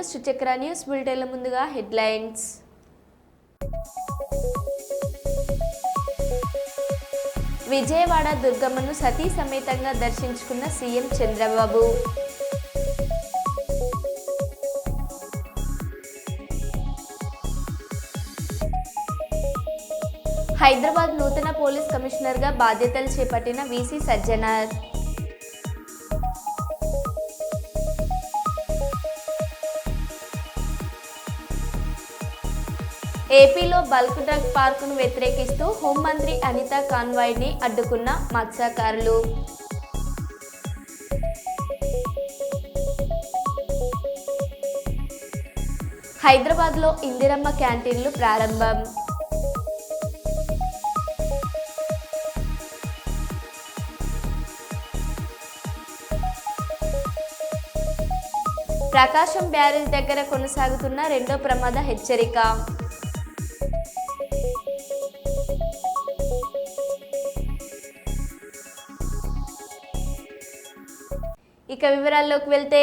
Welcome to Srichakra news బులెటిన్ల ముందుగా headlines. Vijayawada దుర్గమ్మను సతీ సమేతంగా దర్శించుకున్న సీఎం చంద్రబాబు. హైదరాబాద్ నూతన పోలీస్ కమిషనర్గా బాధ్యతలు చేపట్టిన వీసీ సజ్జనార్. ఏపీలో బల్క్ డ్రగ్ పార్కును వ్యతిరేకిస్తూ హోంమంత్రి అనిత కాన్వాయ్ని అడ్డుకున్న మత్స్యకారులు. హైదరాబాద్లో ఇందిరమ్మ క్యాంటీన్లు ప్రారంభం. ప్రకాశం బ్యారేజ్ దగ్గర కొనసాగుతున్న రెండో ప్రమాద హెచ్చరిక. ఇక వివరాల్లోకి వెళ్తే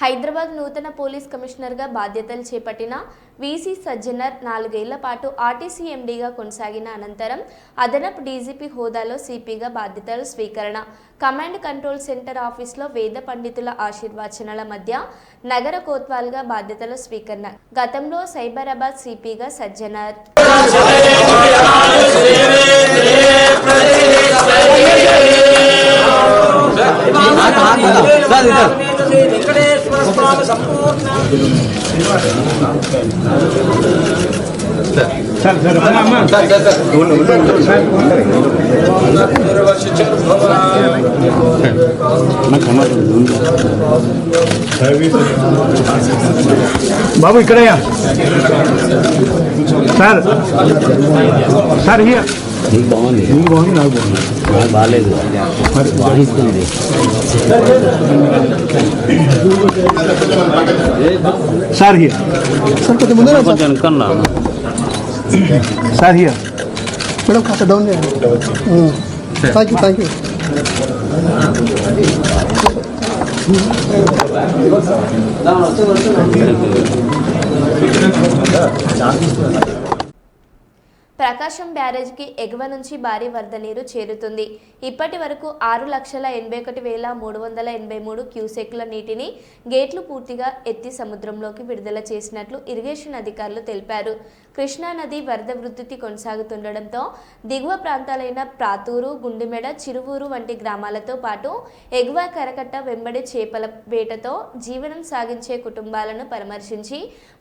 హైదరాబాద్ నూతన పోలీస్ కమిషనర్గా బాధ్యతలు చేపట్టిన వీసీ సజ్జనర్ నాలుగేళ్ళ పాటు ఆర్టీసీ ఎండీగా కొనసాగిన అనంతరం అదనపు డీజీపీ హోదాలో సిపిగా బాధ్యతలు స్వీకరణ. కమాండ్ కంట్రోల్ సెంటర్ ఆఫీస్లో వేద పండితుల ఆశీర్వచనాల మధ్య నగర కోత్వాల్గా బాధ్యతల స్వీకరణ. గతంలో సైబరాబాద్ సిపిగా సజ్జనర్. వెంకటేశ్వర స్వామి సంపూర్ణ బాబు ఇక్కడయ్యా. సార్. సార్ హియర్ నీకు బాగుంది. నీకు బాగుంది నాకు బాగుంది. నాకు బాగాలేదు. వాయిస్తుంది సార్ హియర్ సార్ కొంచెం ముందు కొంచెం వెనకన్నా సార్ హియర్ మేడం కాస్త డౌన్ చేయండి thank you thank you Prakasam బ్యారేజ్కి ఎగువ నుంచి భారీ వరద నీరు చేరుతుంది. ఇప్పటి వరకు ఆరు లక్షల ఎనభై ఒకటి వేల మూడు వందల ఎనభై మూడు క్యూసెక్ల నీటిని గేట్లు పూర్తిగా ఎత్తి సముద్రంలోకి విడుదల చేసినట్లు ఇరిగేషన్ అధికారులు తెలిపారు. కృష్ణా నది వరద వృద్ధి కొనసాగుతుండటంతో దిగువ ప్రాంతాలైన ప్రాతూరు గుండెమెడ చిరువూరు వంటి గ్రామాలతో పాటు ఎగువ కరకట్ట వెంబడి చేపల వేటతో జీవనం సాగించే కుటుంబాలను పరామర్శించి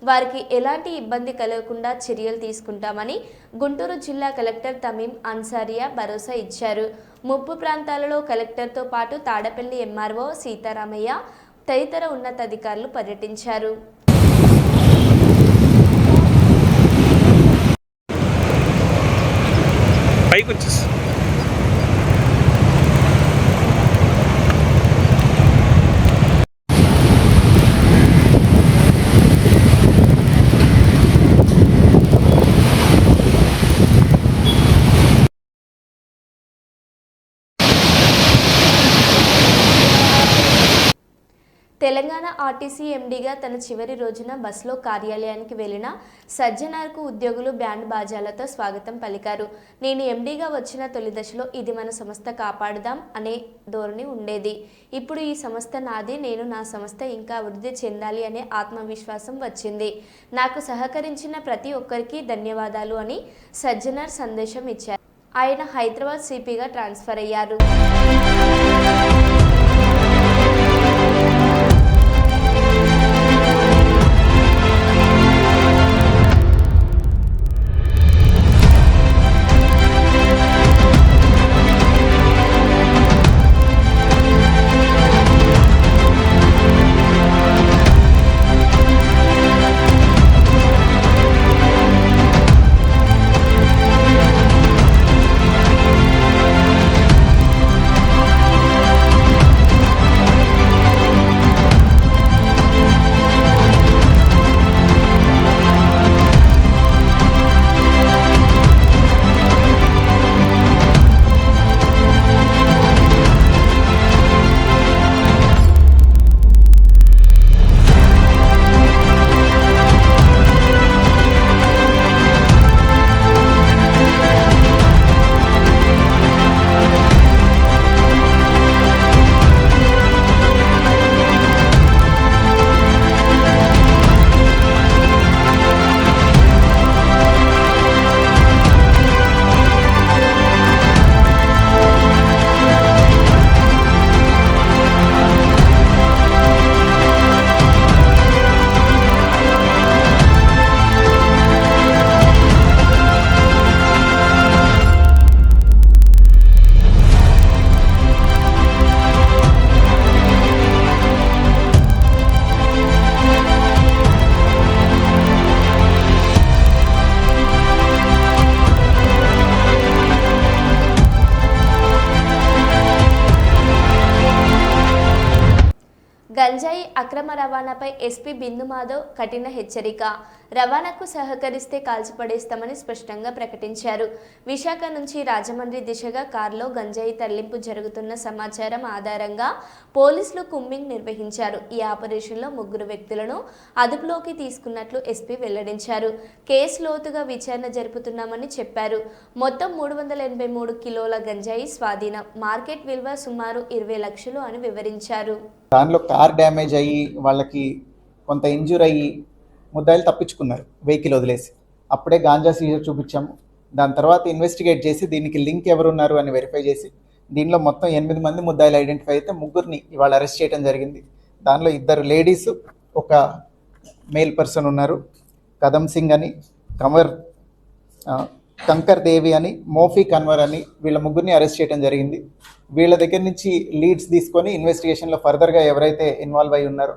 వారికి ఎలాంటి ఇబ్బంది కలగకుండా చర్యలు తీసుకుంటామని గుంటూరు జిల్లా కలెక్టర్ తమీం అన్సారియా భరోసా ఇచ్చారు. ముప్పు ప్రాంతాలలో కలెక్టర్తో పాటు తాడపల్లి ఎంఆర్ఓ సీతారామయ్య తదితర ఉన్నతాధికారులు పర్యటించారు. పైకి వచ్చేసి తెలంగాణ ఆర్టీసీ ఎండీగా తన చివరి రోజున బస్సులో కార్యాలయానికి వెళ్ళిన సజ్జనార్కు ఉద్యోగులు బ్యాండ్ బాజాలతో స్వాగతం పలికారు. నేను ఎండీగా వచ్చిన తొలి దశలో ఇది మన సంస్థ కాపాడుదాం అనే ధోరణి ఉండేది. ఇప్పుడు ఈ సంస్థ నాది నేను నా సంస్థ ఇంకా అభివృద్ధి చెందాలి అనే ఆత్మవిశ్వాసం వచ్చింది. నాకు సహకరించిన ప్రతి ఒక్కరికి ధన్యవాదాలు అని సజ్జనార్ సందేశం ఇచ్చారు. ఆయన హైదరాబాద్ సిపిగా ట్రాన్స్ఫర్ అయ్యారు. రవాణాపై ఎస్పీ బిందు మాధవ్ కఠిన హెచ్చరిక. రవాణాకు సహకరిస్తే కాల్చిపడేస్తామని స్పష్టంగా ప్రకటించారు. విశాఖ నుంచి రాజమండ్రి దిశగా కారులో గంజాయి తరలింపు జరుగుతున్న సమాచారం ఆధారంగా పోలీసులు కుమ్మింగ్ నిర్వహించారు. ఈ ఆపరేషన్లో ముగ్గురు వ్యక్తులను అదుపులోకి తీసుకున్నట్లు ఎస్పీ వెల్లడించారు. కేసు లోతుగా విచారణ జరుపుతున్నామని చెప్పారు. మొత్తం మూడు వందల ఎనభై మూడు కిలోల గంజాయి స్వాధీనం. మార్కెట్ విలువ సుమారు ఇరవై లక్షలు అని వివరించారు. దానిలో కార్ డ్యామేజ్ అయ్యి వాళ్ళకి కొంత ఇంజూర్ అయ్యి ముద్దాయిలు తప్పించుకున్నారు వెహికల్ వదిలేసి. అప్పుడే గాంజా సీజర్ చూపించాము దాని తర్వాత ఇన్వెస్టిగేట్ చేసి దీనికి లింక్ ఎవరున్నారు అని వెరిఫై చేసి దీనిలో మొత్తం ఎనిమిది మంది ముద్దాయిలు ఐడెంటిఫై అయితే ముగ్గురిని ఇవాళ అరెస్ట్ చేయడం జరిగింది. దానిలో ఇద్దరు లేడీస్ ఒక మేల్ పర్సన్ ఉన్నారు. కదమ్ సింగ్ అని కమర్ కంకర్ దేవి అని మోఫీ కన్వర్ అని వీళ్ళ ముగ్గురిని అరెస్ట్ చేయడం జరిగింది. వీళ్ళ దగ్గర నుంచి లీడ్స్ తీసుకొని ఇన్వెస్టిగేషన్లో ఫర్దర్గా ఎవరైతే ఇన్వాల్వ్ అయి ఉన్నారో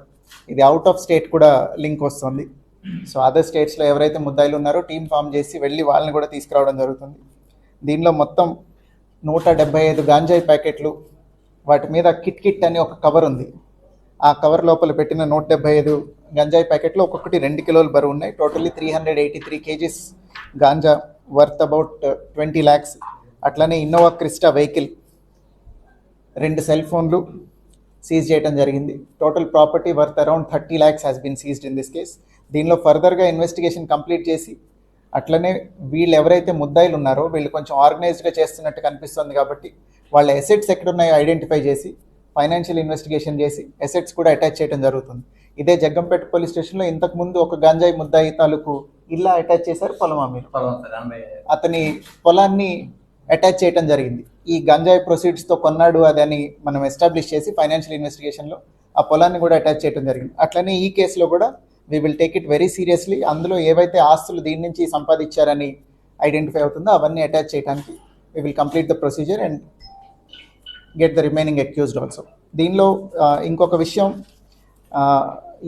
ఇది అవుట్ ఆఫ్ స్టేట్ కూడా లింక్ వస్తుంది. సో అదర్ స్టేట్స్లో ఎవరైతే ముద్దాయిలు ఉన్నారో టీం ఫామ్ చేసి వెళ్ళి వాళ్ళని కూడా తీసుకురావడం జరుగుతుంది. దీనిలో మొత్తం నూట డెబ్బై ఐదు గాంజాయి ప్యాకెట్లు వాటి మీద కిట్ కిట్ అని ఒక కవర్ ఉంది. ఆ కవర్ లోపల పెట్టిన నూట డెబ్బై ఐదు గంజాయి ప్యాకెట్లు ఒక్కొక్కటి రెండు కిలోలు బరువు ఉన్నాయి. Totally three hundred eighty three kgs ganja worth about twenty lakhs అట్లనే ఇన్నోవా క్రిస్టా వెహికల్ రెండు సెల్ ఫోన్లు సీజ్ చేయడం జరిగింది. Total property worth around thirty lakhs has been seized in this case దీనిలో ఫర్దర్గా ఇన్వెస్టిగేషన్ కంప్లీట్ చేసి అట్లనే వీళ్ళు ఎవరైతే ముద్దాయిలు ఉన్నారో వీళ్ళు కొంచెం ఆర్గనైజ్డ్గా చేస్తున్నట్టు కనిపిస్తుంది కాబట్టి వాళ్ళ ఎసెట్స్ ఎక్కడున్నాయో ఐడెంటిఫై చేసి ఫైనాన్షియల్ ఇన్వెస్టిగేషన్ చేసి ఎసెట్స్ కూడా అటాచ్ చేయడం జరుగుతుంది. ఇదే జగ్గంపేట పోలీస్ స్టేషన్లో ఇంతకుముందు ఒక గంజాయి ముద్దాయి తాలూకు ఇల్లా అటాచ్ చేశారు పొలమా మీరు. అతని పొలాన్ని అటాచ్ చేయడం జరిగింది. ఈ గంజాయి ప్రొసీడ్స్తో కొన్నాడు అదని మనం ఎస్టాబ్లిష్ చేసి ఫైనాన్షియల్ ఇన్వెస్టిగేషన్లో ఆ పొలాన్ని కూడా అటాచ్ చేయడం జరిగింది. అట్లనే ఈ కేసులో కూడా we will take it very seriously అందులో ఏవైతే ఆస్తులు దీని నుంచి సంపాదించారని ఐడెంటిఫై అవుతుందో అవన్నీ అటాచ్ చేయడానికి we will complete the procedure and get the remaining accused also దీనిలో ఇంకొక విషయం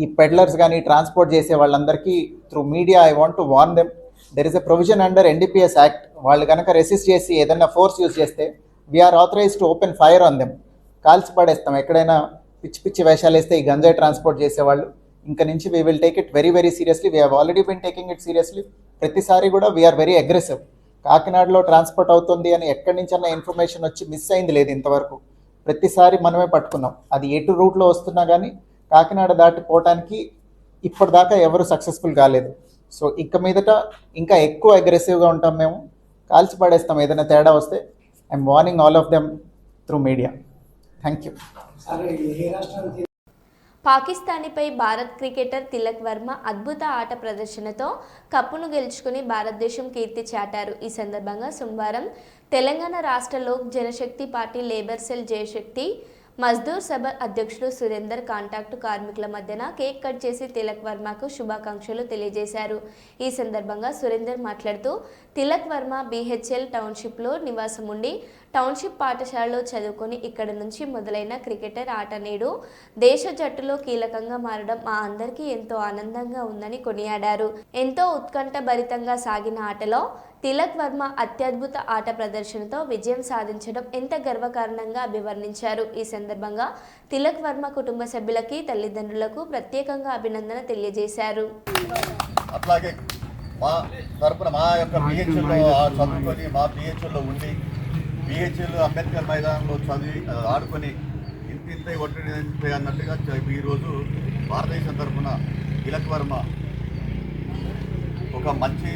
ఈ పెడ్లర్స్ కానీ ట్రాన్స్పోర్ట్ చేసే వాళ్ళందరికీ through media I want to warn them there is a provision under NDPS act వాళ్ళు కనుక రెసిస్ట్ చేసి ఏదైనా ఫోర్స్ యూజ్ చేస్తే we are authorise to open fire on them కాల్చి పడేస్తాం. ఎక్కడైనా పిచ్చి పిచ్చి వేషాలు వేస్తే ఈ గంజాయి ట్రాన్స్పోర్ట్ చేసేవాళ్ళు ఇంకా నుంచి we will take it very very seriously we have already been taking it seriously ప్రతిసారి కూడా వీఆర్ వెరీ అగ్రెసివ్ కాకినాడలో ట్రాన్స్పోర్ట్ అవుతుంది అని ఎక్కడి నుంచన్నా ఇన్ఫర్మేషన్ వచ్చి మిస్ అయింది లేదు ఇంతవరకు. ప్రతిసారి మనమే పట్టుకున్నాం. అది ఎటు రూట్లో వస్తున్నా కానీ కాకినాడ దాటిపోవటానికి ఇప్పటిదాకా ఎవరు సక్సెస్ఫుల్ కాలేదు. సో ఇక మీదట ఇంకా ఎక్కువ అగ్రెసివ్గా ఉంటాం మేము. కాల్చి పడేస్తాం ఏదైనా తేడా వస్తే. I'm warning all of them through media thank you పాకిస్తానీపై Bharat cricketer Tilak Varma అద్భుత ఆట ప్రదర్శనతో కప్పును గెలుచుకుని భారతదేశం కీర్తి చాటారు. ఈ సందర్భంగా సోమవారం తెలంగాణ రాష్ట్ర Lok Janshakti Party labour cell Jayashakti Mazdoor Sabha అధ్యక్షులు సురేందర్ కాంటాక్టు కార్మికుల మధ్యన కేక్ కట్ చేసి తిలక్ వర్మకు శుభాకాంక్షలు తెలియజేశారు. ఈ సందర్భంగా సురేందర్ మాట్లాడుతూ తిలక్ వర్మ బీహెచ్ఎల్ టౌన్షిప్లో నివాసం ఉండి టౌన్షిప్ పాఠశాలలో చదువుకొని ఇక్కడ నుంచి మొదలైన క్రికెటర్ ఆట నేడు దేశ జట్టులో కీలకంగా మారడం మా అందరికీ ఎంతో ఆనందంగా ఉందని కొనియాడారు. ఎంతో ఉత్కంఠ భరితంగా సాగిన ఆటలో తిలక్ వర్మ అత్యద్భుత ఆట ప్రదర్శనతో విజయం సాధించడం ఎంత గర్వకారణంగా అభివర్ణించారు. ఈ సందర్భంగా తిలక్ వర్మ కుటుంబ సభ్యులకి తల్లిదండ్రులకు ప్రత్యేకంగా అభినందన తెలియజేశారు. అట్లాగే మా తరపున మా యొక్క పిహెచ్ఎల్లో చదువుకొని మా పిహెచ్ఎల్లో ఉండి పిహెచ్ఎల్ అంబేద్కర్ మైదానంలో చదివి ఆడుకొని ఇంత ఇంత ఒట్టి అన్నట్టుగా ఈరోజు భారతదేశం తరపున తిలక్ వర్మ ఒక మంచి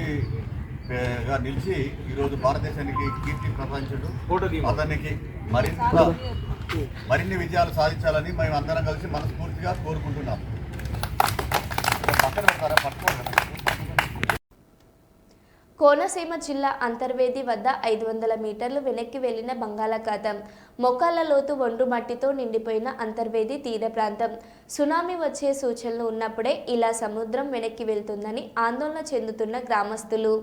ఏ, గా నిలిచి ఈరోజు భారతదేశానికి కీర్తి ప్రపంచడు. అతనికి మరింత మరిన్ని విజయాలు సాధించాలని మేము అందరం కలిసి మనస్ఫూర్తిగా కోరుకుంటున్నాం. పక్కన పట్టుకోండి. కోనసీమ జిల్లా అంతర్వేది వద్ద ఐదు వందల మీటర్లు వెనక్కి వెళ్ళిన బంగాళాఖాతం. మొక్కల లోతు ఒండ్రు మట్టితో నిండిపోయిన అంతర్వేది తీర ప్రాంతం. సునామీ వచ్చే సూచనలు ఉన్నప్పుడే ఇలా సముద్రం వెనక్కి వెళ్తుందని ఆందోళన చెందుతున్న గ్రామస్తులు.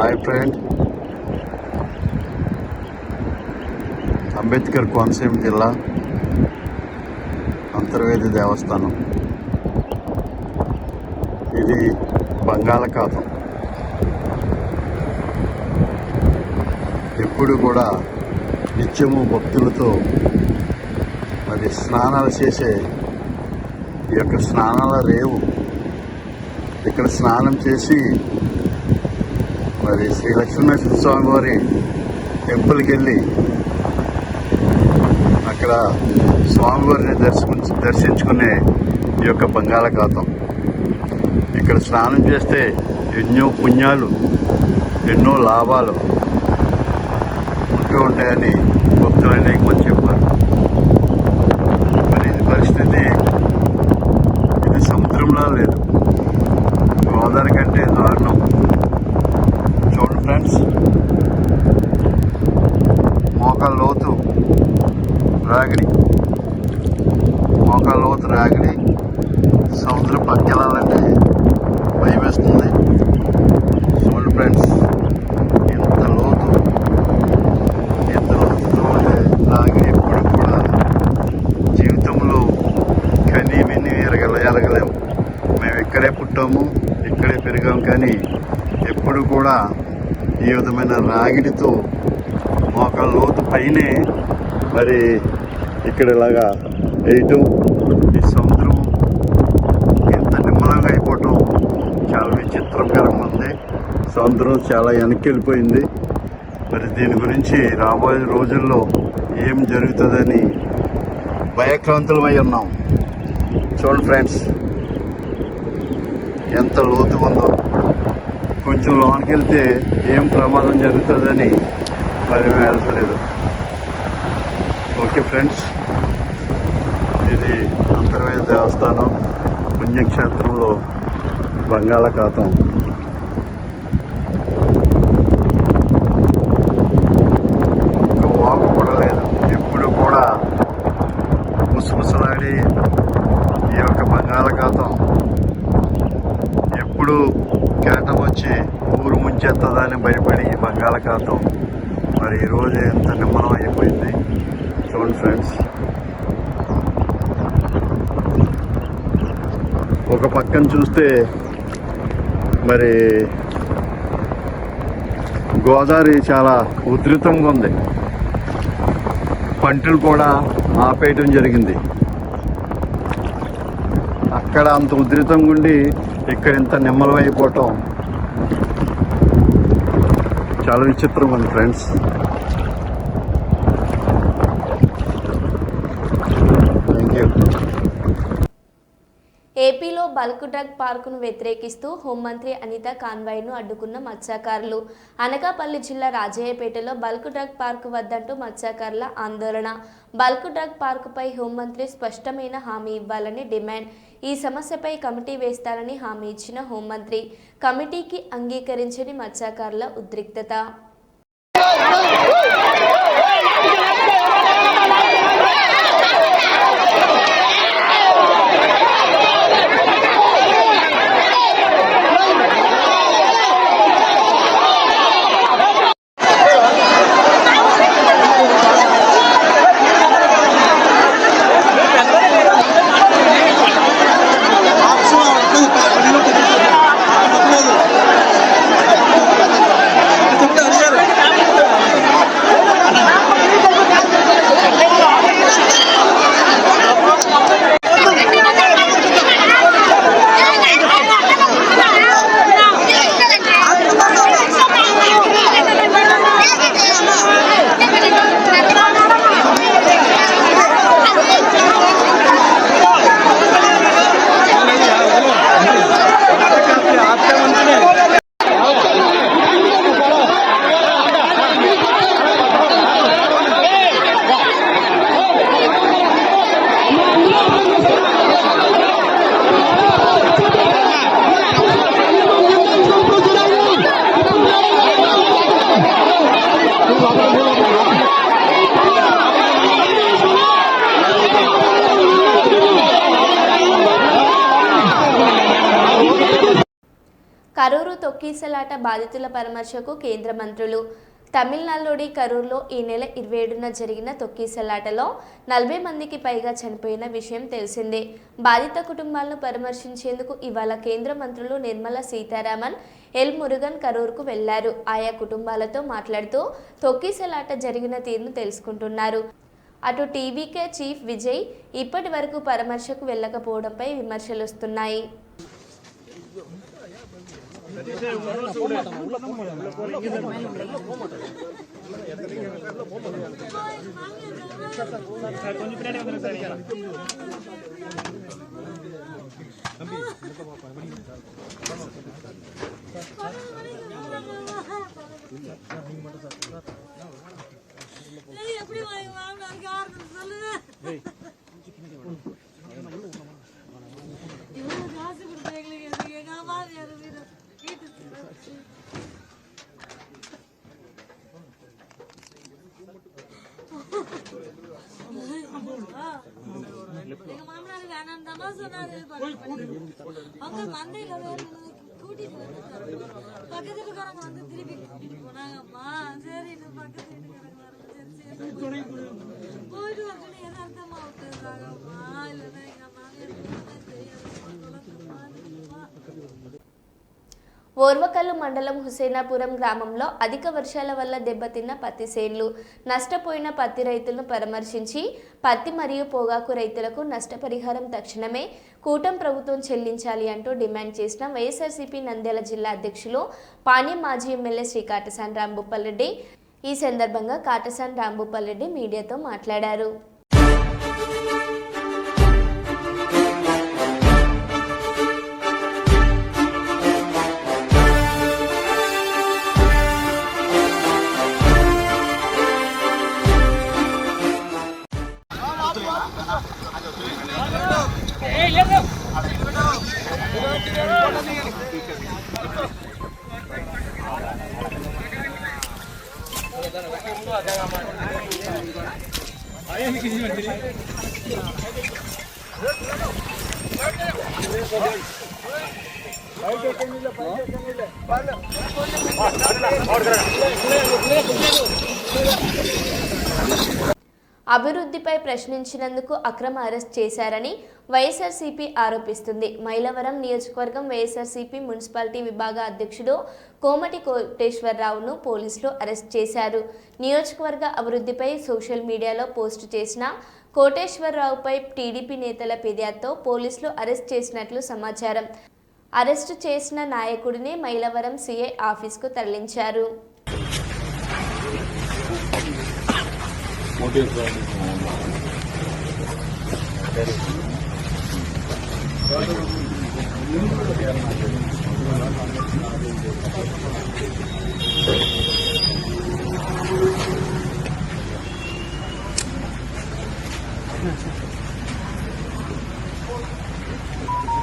Hi friend. అంబేద్కర్ కోనసీమ జిల్లా అంతర్వేది దేవస్థానం. ఇది బంగాళాఖాతం. ఎప్పుడు కూడా నిత్యము భక్తులతో స్నానాలు చేసే ఈ యొక్క స్నానాల రేవు. ఇక్కడ స్నానం చేసి మరి శ్రీ లక్ష్మీనరసింహ స్వామి వారి టెంపుల్కి వెళ్ళి అక్కడ స్వామివారిని దర్శించు దర్శించుకునే ఈ యొక్క బంగాళాఖాతం. ఇక్కడ స్నానం చేస్తే ఎన్నో పుణ్యాలు ఎన్నో లాభాలు ఉంటూ ఉంటాయని భక్తులు అనేక మంది చెప్పారు. మరి ఇది పరిస్థితి ఇది సముద్రంలో లేదు గోదావరి కంటే దారుణం చూడండి ఫ్రెండ్స్ మోకాళ్ళ లోతు రాగిడి మోకాళ్ళ లోతు రాగిడి సముద్రం పక్కెళ్ళాలంటే భయం వేస్తుంది చూడండి ఫ్రెండ్స్ ఎంత లోతు ఎంత లోతుతో ఉండే రాగిడి ఎప్పుడు కూడా జీవితంలో కని విని ఎరగల ఎరగలేము మేము ఇక్కడే పుట్టాము ఇక్కడే పెరిగాం కానీ ఎప్పుడు కూడా ఈ నాగిడితో రాగిడితో మోకాళ్ళ లోతు పైనే మరి ఇక్కడ ఇలాగా వేయటం ఈ సముద్రం ఎంత నిమ్మలంగా అయిపోవటం చాలా విచిత్రకరంగా ఉంది. సముద్రం చాలా వెనక్కి వెళ్ళిపోయింది మరి దీని గురించి రాబోయే రోజుల్లో ఏం జరుగుతుందని భయక్రాంతులమై ఉన్నాం. చూడండి ఫ్రెండ్స్ ఎంత లోతు ఉందో. కొంచెం లోనికి వెళ్తే ఏం ప్రమాదం జరుగుతుందని మరి వెళ్ళలేదు వెళ్తలేదు ఓకే ఫ్రెండ్స్ ఇది అంతర్వేద దేవస్థానం పుణ్యక్షేత్రంలో బంగాళాఖాతం ఇంకా వాకు కూడా లేదు ఎప్పుడు కూడా ముసుముసలాడి ఈ యొక్క బంగాళాఖాతం ఇప్పుడు కేటం వచ్చి ఊరు ముంచెత్తదని భయపడి బంగాళాఖాతం మరి ఈరోజు ఎంత నిమ్మలం అయిపోయింది. చూడండి ఫ్రెండ్స్. ఒక పక్కన చూస్తే మరి గోదావరి చాలా ఉధృతంగా ఉంది. పంటలు కూడా ఆపేయటం జరిగింది. అక్కడ అంత ఉధృతంగా ఉండి ఇక్కడ ఇంత నిమ్మలం అయిపోవటం చాలా విచిత్రంగా ఉంది ఫ్రెండ్స్ థ్యాంక్ యూ ఏపీలో బల్క్ డ్రగ్ పార్కును వ్యతిరేకిస్తూ హోంమంత్రి అనిత కాన్వాయ్ను అడ్డుకున్న మత్స్యకారులు. అనకాపల్లి జిల్లా రాజయ్యపేటలో బల్క్ డ్రగ్ పార్కు వద్దంటూ మత్స్యకారుల ఆందోళన. బల్క్ డ్రగ్ పార్కుపై హోంమంత్రి స్పష్టమైన హామీ ఇవ్వాలని డిమాండ్. ఈ సమస్యపై కమిటీ వేస్తారని హామీ ఇచ్చిన హోంమంత్రి. కమిటీకి అంగీకరించని మత్స్యకారుల ఉద్రిక్తత. కరూరు తొక్కీసలాట బాధితుల పరామర్శకు కేంద్ర మంత్రులు. తమిళనాడులోని కరూరులో ఈ నెల ఇరవై ఏడున జరిగిన తొక్కీసలాటలో నలభై మందికి పైగా చనిపోయిన విషయం తెలిసిందే. బాధిత కుటుంబాలను పరామర్శించేందుకు ఇవాళ కేంద్ర మంత్రులు నిర్మలా సీతారామన్ ఎల్ మురుగన్ కరూరుకు వెళ్ళారు. ఆయా కుటుంబాలతో మాట్లాడుతూ తొక్కీసలాట జరిగిన తీరును తెలుసుకుంటున్నారు. అటు టీవీకే చీఫ్ విజయ్ ఇప్పటి వరకు పరామర్శకు వెళ్ళకపోవడంపై విమర్శలు వస్తున్నాయి கொஞ்சம் பின்னாடி வந்துடுங்க சார் தம்பி நீங்க மட்டும் சார் எப்படி வாங்க காரணம் சொல்லுங்க எங்க மாமனார் வேணாம் தான் சொன்னாரு அவங்க மந்தையில வேறு கூட்டிட்டு வந்துட்டாரு பக்கத்து வீட்டுக்காரங்க வந்து திருப்பி கூட்டிட்டு போனாங்கம்மா சரி இந்த பக்கத்து வீட்டுக்காரங்க சரி சரி போயிட்டு வரணும் எதார்த்தமா விட்டுறாங்கம்மா இல்லைன்னா எங்க மாமியார் ఓర్వకల్లు మండలం హుసేనాపురం గ్రామంలో అధిక వర్షాల వల్ల దెబ్బతిన్న పత్తి సేన్లు నష్టపోయిన పత్తి రైతులను పరామర్శించి పత్తి మరియు పొగాకు రైతులకు నష్టపరిహారం తక్షణమే కూటం ప్రభుత్వం చెల్లించాలి అంటూ డిమాండ్ చేసిన వైఎస్ఆర్సీపీ నంద్యాల జిల్లా అధ్యక్షులు పాణ్యం మాజీ ఎమ్మెల్యే శ్రీ కాటసాని రాంభూపాల్ రెడ్డి. ఈ సందర్భంగా కాటసాని రాంభూపాల్ రెడ్డి మీడియాతో మాట్లాడారు. అభివృద్ధిపై ప్రశ్నించినందుకు అక్రమ అరెస్ట్ చేశారని వైఎస్ఆర్సీపీ ఆరోపిస్తుంది. మైలవరం నియోజకవర్గం వైఎస్ఆర్సీపీ మున్సిపాలిటీ విభాగ అధ్యక్షుడు కోమటి కోటేశ్వరరావును పోలీసులు అరెస్ట్ చేశారు. నియోజకవర్గ అభివృద్ధిపై సోషల్ మీడియాలో పోస్టు చేసిన కోటేశ్వరరావుపై టీడీపీ నేతల ఫిర్యాదుతో పోలీసులు అరెస్ట్ చేసినట్లు సమాచారం. అరెస్టు చేసిన నాయకుడిని మైలవరం సీఐ ఆఫీస్కు తరలించారు.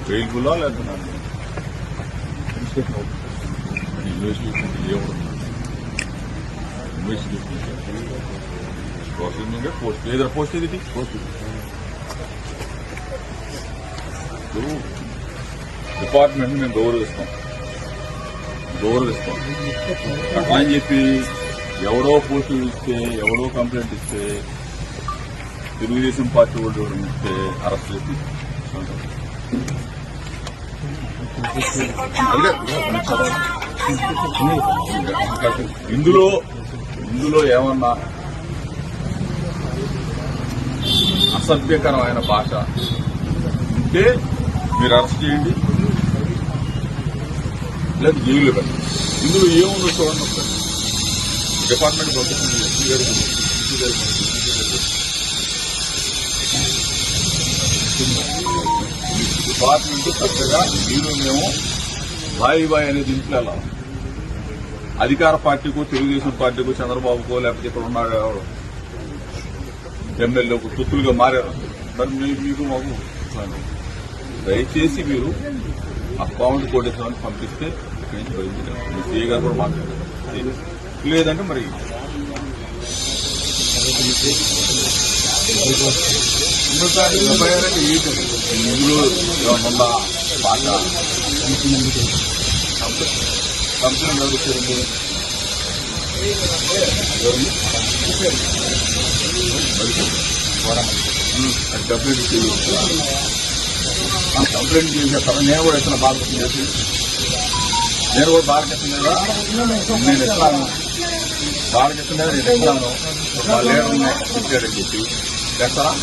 ఫెయిల్ఫుల్లా లేకపోతే ఇన్వెస్టిగేషన్ ఏముంది ఇన్వెస్టిగేషన్ ప్రాసెసింగ్ అంటే పోస్ట్ ఏదైనా పోస్ట్ ఏది పోస్ట్ ఇప్పుడు డిపార్ట్మెంట్ మేము గౌరవిస్తాం గౌరవిస్తాం అట్లా అని చెప్పి ఎవడో పోస్టు ఇస్తే ఎవడో కంప్లైంట్ ఇస్తే తెలుగుదేశం పార్టీ వాళ్ళు ఇస్తే అరెస్ట్ చేసి ఇందులో ఇందులో ఏమన్నా అసభ్యకరమైన భాష ఉంటే మీరు అరెస్ట్ చేయండి. లేదు జైలు పెట్టండి. ఇందులో ఏముందో చూడండి ఒకసారి. డిపార్ట్మెంట్ పంపిస్తుంది ఎస్పీ గారు ఎస్పీ గారు డిపార్ట్మెంట్ చక్కగా మీరు మేము బాయి బాయ్ అనేది ఇంట్లో వెళ్ళాలి అధికార పార్టీకో తెలుగుదేశం పార్టీకో చంద్రబాబుకో లేకపోతే ఇక్కడ ఉన్నాడు ఎవరు ఎమ్మెల్యేకు తుత్తులుగా మారారు. మరి మీకు మాకు దయచేసి మీరు ఆ పవన్ కోటేశ్వరాన్ని పంపిస్తే ఇక్కడి నుంచి బయలుదేరారు మీ సీఏ గారు కూడా మాట్లాడారు. లేదంటే మరి ఇంకా భయాలంటే బాట కంపెనీ నడుస్తుంది కంప్లైంట్ చేయాలి కంప్లైంట్ చేసేస్తాను నేను కూడా ఇస్తున్నా బాలకృష్ణ చేసి నేను కూడా బాలకృష్ణ మీద నేను ఇస్తాను బాలకృష్ణ మీద నేను ఇస్తాను వాళ్ళ లీడర్ని ఇచ్చాడని చెప్పి. చేస్తారా?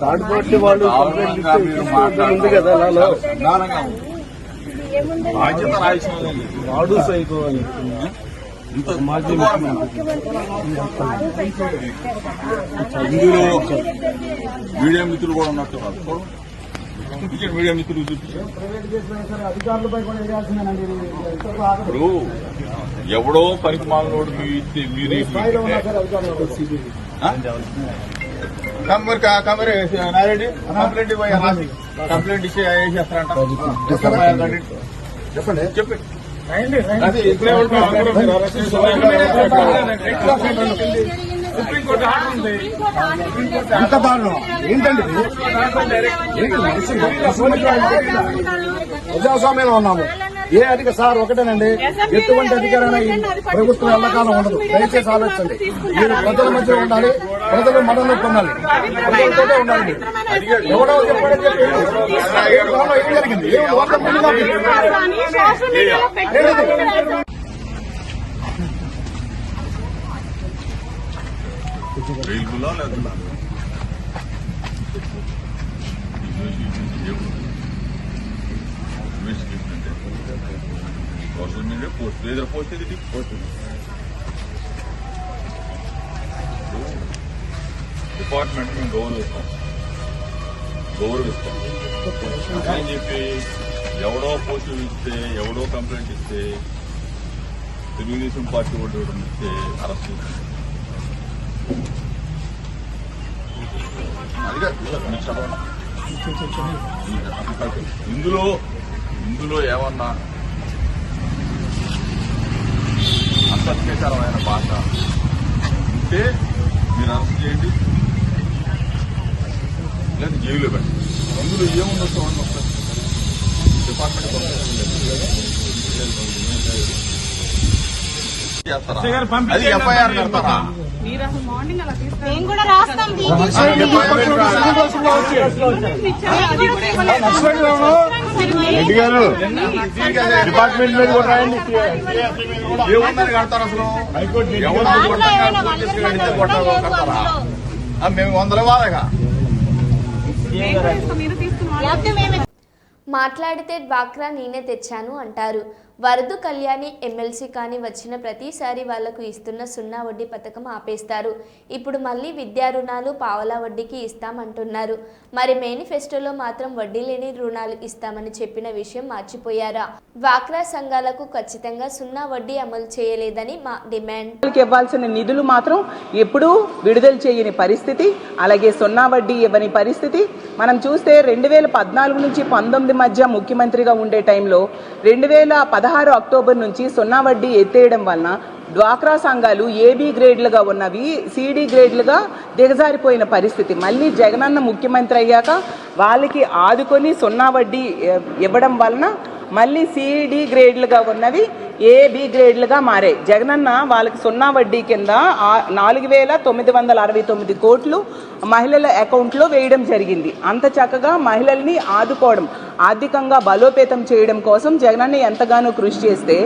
థర్డ్ పార్టీ వాళ్ళు దారుణంగా మీరు ఉంది కదా నాలో. దారుణంగా ఉంది. బాధ్యత రాయించిన వాడు సైకో అని ఇంత ఇందులో మీడియా మిత్రులు కూడా ఉన్నట్టు కాదు. చూపించండి మీడియా మిత్రులు చూపించండి ఇప్పుడు ఎవడో పరిమాణంలోడు ఇస్తే మీరే నారెడ్డి కంప్లైంట్ ఇవ్వాలి కంప్లైంట్ ఇచ్చి చేస్తారంట చెప్పండి చెప్పండి ఇప్పుడే సుప్రీంకోర్టు ఆర్డర్ ఉంది. ఎంత దారుణం ఏంటండి? ప్రజాస్వామ్యంలో ఉన్నాము. ఏ అధిక సార్ ఒకటేనండి? ఎటువంటి అధికారైనా ఈ ప్రభుత్వం ఎల్లకాలం ఉండదు. దయచేసి ఆలోచించండి. మీరు ప్రజల మధ్య ఉండాలి. ప్రజలు మనల్ని పొందాలి ప్రజలతోటే ఉండాలి. ఎవడో చెప్పాడని చెప్పి ఏ జరిగింది? ఏం వార్త ముందుగా ఏంటిది? రైల్గులా లేదా ఇన్వెస్టిగేషన్ అంటే సోషల్ మీడియా పోస్ట్ లేదా పోస్ట్ ఇది పోస్ట్ డిపార్ట్మెంట్ మేము గౌరవిస్తాం గౌరవిస్తాం అని చెప్పి ఎవడో పోస్ట్ ఇస్తే ఎవడో కంప్లైంట్ ఇస్తే తెలుగుదేశం పార్టీ వాళ్ళు ఎవరు ఇస్తే అరెస్ట్ చేస్తాం అదిగా మీకు చదవండి. ఇందులో ఇందులో ఏమన్నా అసభ్యకరమైన భాష ఉంటే మీరు అరెస్ట్ చేయండి. లేదా జైలు పెట్టండి. అందులో ఏముందో చూడండి ఒకసారి. డిపార్ట్మెంట్ చేస్తారా అది ఎఫ్ఐఆర్ కడతారా మేము కూడా రాస్తాం రెడ్డి గారు డిపార్ట్మెంట్ మీద కూడా రాయండి. కడతారు అసలు? ఆ, మేము వందల వాదగా మాట్లాడితే డ్వాక్రా నేనే తెచ్చాను అంటారు. వరదు కళ్యాణి ఎమ్మెల్సీ కానీ వచ్చిన ప్రతిసారి వాళ్ళకు ఇస్తున్న సున్నా వడ్డీ పథకం ఆపేస్తారు. ఇప్పుడు మళ్ళీ విద్యా రుణాలు పావలా వడ్డీకి ఇస్తామంటున్నారు. మరి మేనిఫెస్టోలో మాత్రం వడ్డీ లేని రుణాలు ఇస్తామని చెప్పిన విషయం మర్చిపోయారా? డ్వాక్రా సంఘాలకు ఖచ్చితంగా సున్నా వడ్డీ అమలు చేయలేదని మా డిమాండ్. ఇవ్వాల్సిన నిధులు మాత్రం ఎప్పుడూ విడుదల చేయని పరిస్థితి అలాగే సున్నా వడ్డీ ఇవ్వని పరిస్థితి. మనం చూస్తే రెండు వేల పద్నాలుగు నుంచి పంతొమ్మిది మధ్య ముఖ్యమంత్రిగా ఉండే టైంలో రెండు వేల పదహారు అక్టోబర్ నుంచి సున్నా వడ్డీ ఎత్తేయడం వలన డ్వాక్రా సంఘాలు ఏబీ గ్రేడ్లుగా ఉన్నవి సిడి గ్రేడ్లుగా దిగజారిపోయిన పరిస్థితి. మళ్ళీ జగనన్న ముఖ్యమంత్రి అయ్యాక వాళ్ళకి ఆదుకొని సున్నా వడ్డీ ఇవ్వడం వలన మళ్ళీ సిఈడి గ్రేడ్లుగా ఉన్నవి ఏబి గ్రేడ్లుగా మారాయి. జగనన్న వాళ్ళకి సున్నా వడ్డీ కింద నాలుగు వేల తొమ్మిది వందల అరవై తొమ్మిది కోట్లు మహిళల అకౌంట్లో వేయడం జరిగింది. అంత చక్కగా మహిళల్ని ఆదుకోవడం ఆర్థికంగా బలోపేతం చేయడం కోసం జగనన్న ఎంతగానో కృషి చేస్తే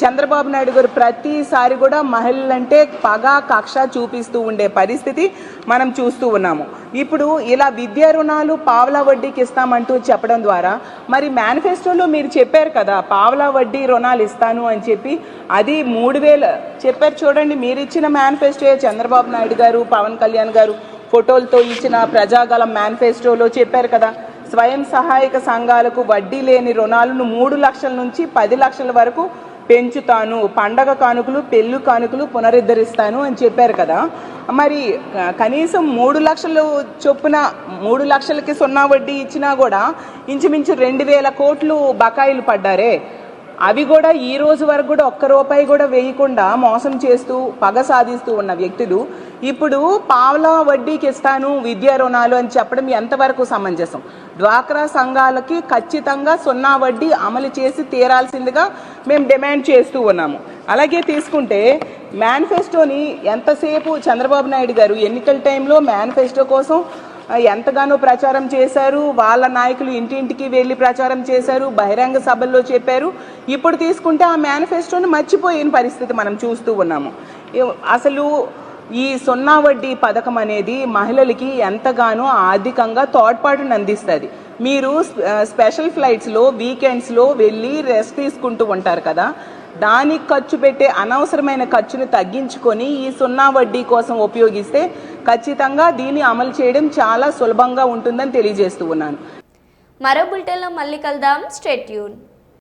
చంద్రబాబు నాయుడు గారు ప్రతిసారి కూడా మహిళలంటే పగ కక్ష చూపిస్తూ ఉండే పరిస్థితి మనం చూస్తూ ఉన్నాము. ఇప్పుడు ఇలా విద్యా రుణాలు పావలా వడ్డీకి ఇస్తామంటూ చెప్పడం ద్వారా మరి మేనిఫెస్టోలో మీరు చెప్పారు కదా పావలా వడ్డీ రుణాలు ఇస్తాను అని చెప్పి అది మూడు వేల చెప్పారు చూడండి మీరు ఇచ్చిన మేనిఫెస్టో చంద్రబాబు నాయుడు గారు పవన్ కళ్యాణ్ గారు ఫోటోలతో ఇచ్చిన ప్రజాగలం మేనిఫెస్టోలో చెప్పారు కదా స్వయం సహాయక సంఘాలకు వడ్డీ లేని రుణాలను మూడు లక్షల నుంచి పది లక్షల వరకు పెంచుతాను పండగ కానుకలు పెళ్ళు కానుకలు పునరుద్ధరిస్తాను అని చెప్పారు కదా. మరి కనీసం మూడు లక్షలు చొప్పున మూడు లక్షలకి సున్నా వడ్డీ ఇచ్చినా కూడా ఇంచుమించు రెండు వేల కోట్లు బకాయిలు పడ్డారే. అవి కూడా ఈ రోజు వరకు కూడా ఒక్క రూపాయి కూడా వేయకుండా మోసం చేస్తూ పగ సాధిస్తూ ఉన్న వ్యక్తులు ఇప్పుడు పావలా వడ్డీకి ఇస్తాను విద్యా రుణాలు అని చెప్పడం ఎంతవరకు సమంజసం? డ్వాక్రా సంఘాలకి ఖచ్చితంగా సున్నా వడ్డీ అమలు చేసి తీరాల్సిందిగా మేము డిమాండ్ చేస్తూ ఉన్నాము. అలాగే తీసుకుంటే మేనిఫెస్టోని ఎంతసేపు చంద్రబాబు నాయుడు గారు ఎన్నికల టైంలో మేనిఫెస్టో కోసం ఎంతగానో ప్రచారం చేశారు. వాళ్ళ నాయకులు ఇంటింటికి వెళ్ళి ప్రచారం చేశారు. బహిరంగ సభల్లో చెప్పారు. ఇప్పుడు తీసుకుంటే ఆ మేనిఫెస్టోని మర్చిపోయిన పరిస్థితి మనం చూస్తూ ఉన్నాము. అసలు ఈ సున్నా వడ్డీ పథకం అనేది మహిళలకి ఎంతగానో ఆర్థికంగా తోడ్పాటును అందిస్తుంది. మీరు స్పెషల్ ఫ్లైట్స్లో వీకెండ్స్లో వెళ్ళి రెస్ట్ తీసుకుంటూ ఉంటారు కదా. దానికి ఖర్చు పెట్టే అనవసరమైన ఖర్చును తగ్గించుకొని ఈ సున్నా వడ్డీ కోసం ఉపయోగిస్తే ఖచ్చితంగా దీన్ని అమలు చేయడం చాలా సులభంగా ఉంటుందని తెలియజేస్తూ ఉన్నాను. మరో బులెటిన్లో మళ్ళీ కలుద్దాం. స్టేట్